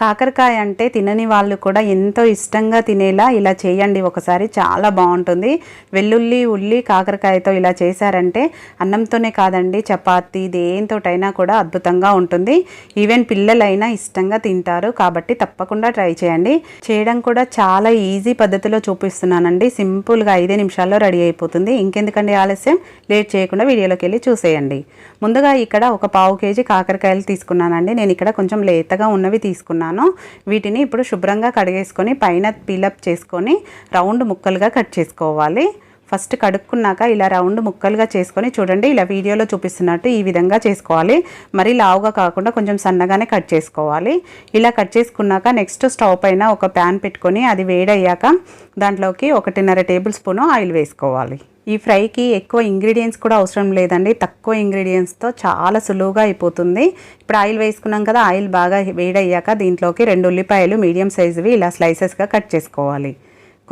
కాకరకాయ అంటే తినని వాళ్ళు కూడా ఎంతో ఇష్టంగా తినేలా ఇలా చేయండి. ఒకసారి చాలా బాగుంటుంది. వెల్లుల్లి ఉల్లి కాకరకాయతో ఇలా చేశారంటే అన్నంతోనే కాదండి చపాతీ దేంతోటైనా కూడా అద్భుతంగా ఉంటుంది. ఈవెన్ పిల్లలైనా ఇష్టంగా తింటారు. కాబట్టి తప్పకుండా ట్రై చేయండి. చేయడం కూడా చాలా ఈజీ పద్ధతిలో చూపిస్తున్నానండి. సింపుల్గా ఐదే నిమిషాల్లో రెడీ అయిపోతుంది. ఇంకెందుకండి ఆలస్యం? లేట్ చేయకుండా వీడియోలోకి వెళ్ళి చూసేయండి. ముందుగా ఇక్కడ ఒక పావు కేజీ కాకరకాయలు తీసుకున్నానండి. నేను ఇక్కడ కొంచెం లేతగా ఉన్నవి తీసుకున్నాను. వీటిని ఇప్పుడు శుభ్రంగా కడిగేసుకొని పైన పీలప్ చేసుకొని రౌండ్ ముక్కలుగా కట్ చేసుకోవాలి. ఫస్ట్ కడుక్కున్నాక ఇలా రౌండ్ ముక్కలుగా చేసుకొని చూడండి ఇలా వీడియోలో చూపిస్తున్నట్టు ఈ విధంగా చేసుకోవాలి. మరీ లావుగా కాకుండా కొంచెం సన్నగానే కట్ చేసుకోవాలి. ఇలా కట్ చేసుకున్నాక నెక్స్ట్ స్టవ్ పైన ఒక ప్యాన్ పెట్టుకొని అది వేడయ్యాక దాంట్లోకి ఒకటిన్నర టేబుల్ స్పూన్ ఆయిల్ వేసుకోవాలి. ఈ ఫ్రైకి ఎక్కువ ఇంగ్రీడియంట్స్ కూడా అవసరం లేదండి. తక్కువ ఇంగ్రీడియంట్స్తో చాలా సులువుగా అయిపోతుంది. ఇప్పుడు ఆయిల్ వేసుకున్నాం కదా ఆయిల్ బాగా వేడయ్యాక దీంట్లోకి రెండు ఉల్లిపాయలు మీడియం సైజువి ఇలా స్లైసెస్గా కట్ చేసుకోవాలి.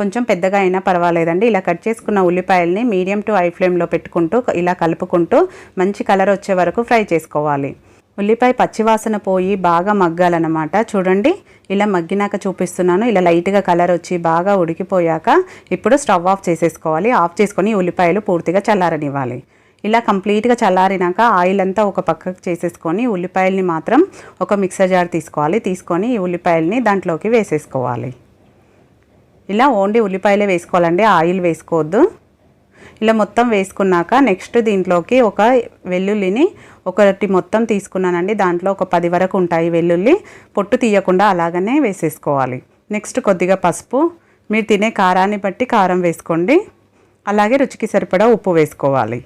కొంచెం పెద్దగా అయినా పర్వాలేదండి. ఇలా కట్ చేసుకున్న ఉల్లిపాయల్ని మీడియం టు హై ఫ్లేమ్లో పెట్టుకుంటూ ఇలా కలుపుకుంటూ మంచి కలర్ వచ్చే వరకు ఫ్రై చేసుకోవాలి. ఉల్లిపాయ పచ్చివాసన పోయి బాగా మగ్గాలన్నమాట. చూడండి ఇలా మగ్గినాక చూపిస్తున్నాను. ఇలా లైట్గా కలర్ వచ్చి బాగా ఉడికిపోయాక ఇప్పుడు స్టవ్ ఆఫ్ చేసేసుకోవాలి. ఆఫ్ చేసుకొని ఉల్లిపాయలు పూర్తిగా చల్లారనివ్వాలి. ఇలా కంప్లీట్గా చల్లారినాక ఆయిల్ అంతా ఒక పక్కకు చేసేసుకొని ఉల్లిపాయల్ని మాత్రం ఒక మిక్సర్ జార్ తీసుకోవాలి. తీసుకొని ఈ ఉల్లిపాయల్ని దాంట్లోకి వేసేసుకోవాలి. ఇలా ఓన్లీ ఉల్లిపాయలే వేసుకోవాలండి ఆయిల్ వేసుకోవద్దు. ఇలా మొత్తం వేసుకున్నాక నెక్స్ట్ దీంట్లోకి ఒక వెల్లుల్లిని ఒకటి మొత్తం తీసుకున్నానండి. దాంట్లో ఒక పది వరకు ఉంటాయి వెల్లుల్లి. పొట్టు తీయకుండా అలాగనే వేసేసుకోవాలి. నెక్స్ట్ కొద్దిగా పసుపు. మీరు తినే కారాన్ని బట్టి కారం వేసుకోండి. అలాగే రుచికి సరిపడా ఉప్పు వేసుకోవాలి.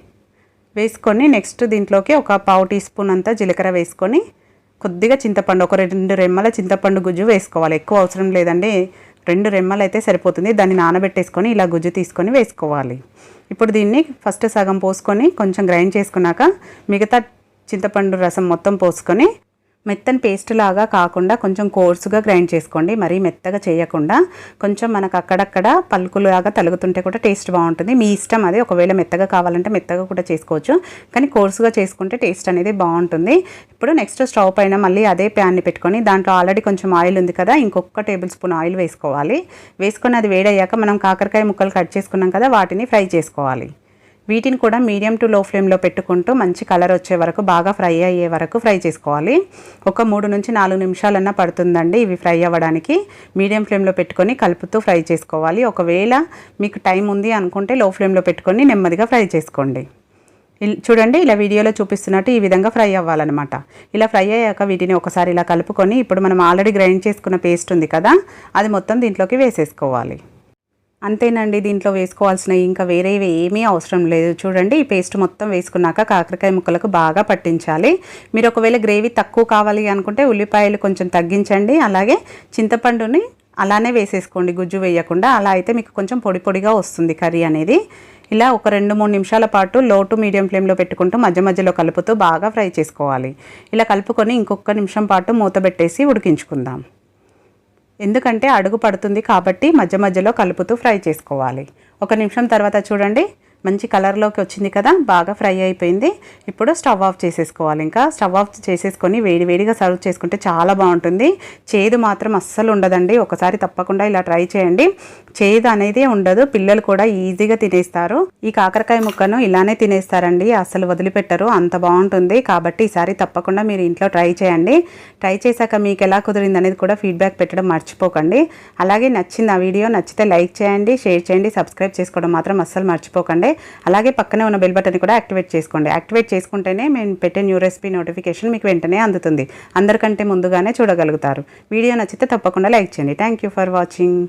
వేసుకొని నెక్స్ట్ దీంట్లోకి ఒక పావు టీ స్పూన్ అంతా జీలకర్ర వేసుకొని కొద్దిగా చింతపండు ఒక రెండు రెమ్మల చింతపండు గుజ్జు వేసుకోవాలి. ఎక్కువ అవసరం లేదండి. రెండు రెమ్మలు అయితే సరిపోతుంది. దాన్ని నానబెట్టేసుకొని ఇలా గుజ్జు తీసుకొని వేసుకోవాలి. ఇప్పుడు దీన్ని ఫస్ట్ సగం పోసుకొని కొంచెం గ్రైండ్ చేసుకున్నాక మిగతా చింతపండు రసం మొత్తం పోసుకొని మెత్తని పేస్ట్ లాగా కాకుండా కొంచెం కోర్సుగా గ్రైండ్ చేసుకోండి. మరీ మెత్తగా చేయకుండా కొంచెం మనకు అక్కడక్కడ పలుకులాగా తలుగుతుంటే కూడా టేస్ట్ బాగుంటుంది. మీ ఇష్టం అది. ఒకవేళ మెత్తగా కావాలంటే మెత్తగా కూడా చేసుకోవచ్చు. కానీ కోర్సుగా చేసుకుంటే టేస్ట్ అనేది బాగుంటుంది. ఇప్పుడు నెక్స్ట్ స్టవ్ పైన మళ్ళీ అదే ప్యాన్ని పెట్టుకొని దాంట్లో ఆల్రెడీ కొంచెం ఆయిల్ ఉంది కదా ఇంకొక టేబుల్ స్పూన్ ఆయిల్ వేసుకోవాలి. వేసుకొని అది వేడయ్యాక మనం కాకరకాయ ముక్కలు కట్ చేసుకున్నాం కదా వాటిని ఫ్రై చేసుకోవాలి. వీటిని కూడా మీడియం టు లో ఫ్లేమ్లో పెట్టుకుంటూ మంచి కలర్ వచ్చే వరకు బాగా ఫ్రై అయ్యే వరకు ఫ్రై చేసుకోవాలి. ఒక మూడు నుంచి నాలుగు నిమిషాలన్నా పడుతుందండి ఇవి ఫ్రై అవ్వడానికి. మీడియం ఫ్లేమ్లో పెట్టుకొని కలుపుతూ ఫ్రై చేసుకోవాలి. ఒకవేళ మీకు టైం ఉంది అనుకుంటే లో ఫ్లేమ్లో పెట్టుకొని నెమ్మదిగా ఫ్రై చేసుకోండి. ఇల్- చూడండి ఇలా వీడియోలో చూపిస్తున్నట్టు ఈ విధంగా ఫ్రై అవ్వాలన్నమాట. ఇలా ఫ్రై అయ్యాక వీటిని ఒకసారి ఇలా కలుపుకొని ఇప్పుడు మనం ఆల్రెడీ గ్రైండ్ చేసుకున్న పేస్ట్ ఉంది కదా అది మొత్తం దీంట్లోకి వేసేసుకోవాలి. అంతేనండి దీంట్లో వేసుకోవాల్సిన ఇంకా వేరేవి ఏమీ అవసరం లేదు. చూడండి ఈ పేస్ట్ మొత్తం వేసుకున్నాక కాకరకాయ ముక్కలకు బాగా పట్టించాలి. మీరు ఒకవేళ గ్రేవీ తక్కువ కావాలి అనుకుంటే ఉల్లిపాయలు కొంచెం తగ్గించండి. అలాగే చింతపండుని అలానే వేసేసుకోండి గుజ్జు వేయకుండా. అలా అయితే మీకు కొంచెం పొడి పొడిగా వస్తుంది కర్రీ అనేది. ఇలా ఒక రెండు మూడు నిమిషాల పాటు లో టు మీడియం ఫ్లేమ్లో పెట్టుకుంటూ మధ్య మధ్యలో కలుపుతూ బాగా ఫ్రై చేసుకోవాలి. ఇలా కలుపుకొని ఇంకొక నిమిషం పాటు మూత పెట్టేసి ఉడికించుకుందాం. ఎందుకంటే అడుగు పడుతుంది కాబట్టి మధ్య మధ్యలో కలుపుతూ ఫ్రై చేసుకోవాలి. ఒక నిమిషం తర్వాత చూడండి. మంచి కలర్లోకి వచ్చింది కదా బాగా ఫ్రై అయిపోయింది. ఇప్పుడు స్టవ్ ఆఫ్ చేసేసుకోవాలి ఇంకా. స్టవ్ ఆఫ్ చేసేసుకొని వేడివేడిగా సర్వ్ చేసుకుంటే చాలా బాగుంటుంది. చేదు మాత్రం అస్సలు ఉండదండి. ఒకసారి తప్పకుండా ఇలా ట్రై చేయండి. చేదు అనేది ఉండదు. పిల్లలు కూడా ఈజీగా తినేస్తారు. ఈ కాకరకాయ ముక్కను ఇలానే తినేస్తారండి. అస్సలు వదిలిపెట్టరు. అంత బాగుంటుంది. కాబట్టి ఈసారి తప్పకుండా మీరు ఇంట్లో ట్రై చేయండి. ట్రై చేశాక మీకు ఎలా కుదిరింది అనేది కూడా ఫీడ్బ్యాక్ పెట్టడం మర్చిపోకండి. అలాగే నచ్చింది ఆ వీడియో నచ్చితే లైక్ చేయండి షేర్ చేయండి సబ్స్క్రైబ్ చేసుకోవడం మాత్రం అస్సలు మర్చిపోకండి. అలాగే పక్కనే ఉన్న బెల్ బటన్ కూడా యాక్టివేట్ చేసుకోండి. యాక్టివేట్ చేసుకుంటేనే మేము పెట్టే న్యూ రెసిపీ నోటిఫికేషన్ మీకు వెంటనే అందుతుంది. అందరికంటే ముందుగానే చూడగలుగుతారు. వీడియో నచ్చితే తప్పకుండా లైక్ చేయండి. Thank you for watching